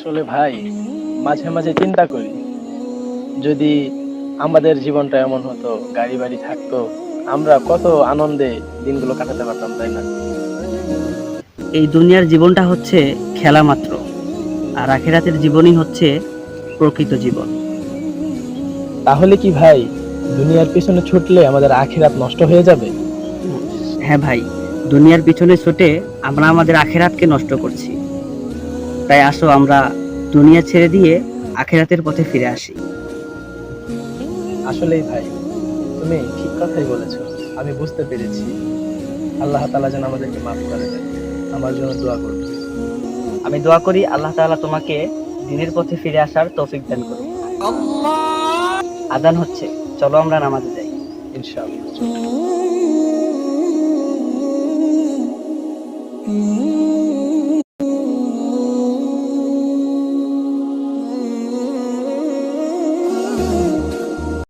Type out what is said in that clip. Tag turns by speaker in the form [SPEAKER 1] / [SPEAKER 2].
[SPEAKER 1] আসলে ভাই মাঝে মাঝে চিন্তা করি যদি আমাদের জীবনটা এমন হতো গাড়ি বাড়ি থাকতো আমরা কত আনন্দে দিনগুলো কাটাতে পারতাম তাই না?
[SPEAKER 2] এই দুনিয়ার জীবনটা হচ্ছে খেলা মাত্র আর আখেরাতের জীবনই হচ্ছে প্রকৃত জীবন।
[SPEAKER 1] তাহলে কি ভাই দুনিয়ার পিছনে ছুটলে আমাদের আখেরাত নষ্ট হয়ে যাবে?
[SPEAKER 2] হ্যাঁ ভাই দুনিয়ার পিছনে ছুটে আমরা আমাদের আখেরাতকে নষ্ট করছি। তাই আসো আমরা দুনিয়া ছেড়ে দিয়ে আখেরাতের পথে ফিরে আসি।
[SPEAKER 1] আসলেই ভাই তুমি ঠিক কথাই বলেছ। আমি বুঝতে পেরেছি। আল্লাহ তালা যেন আমাদেরকে মাফ করে দেন। আমার জন্য দোয়া করবে।
[SPEAKER 2] আমি দোয়া করি আল্লাহ তালা তোমাকে দিনের পথে ফিরে আসার তৌফিক দান করি আদান হচ্ছে চলো আমরা নামাজ যাই।
[SPEAKER 1] ইনশাআল্লাহ। Ooh.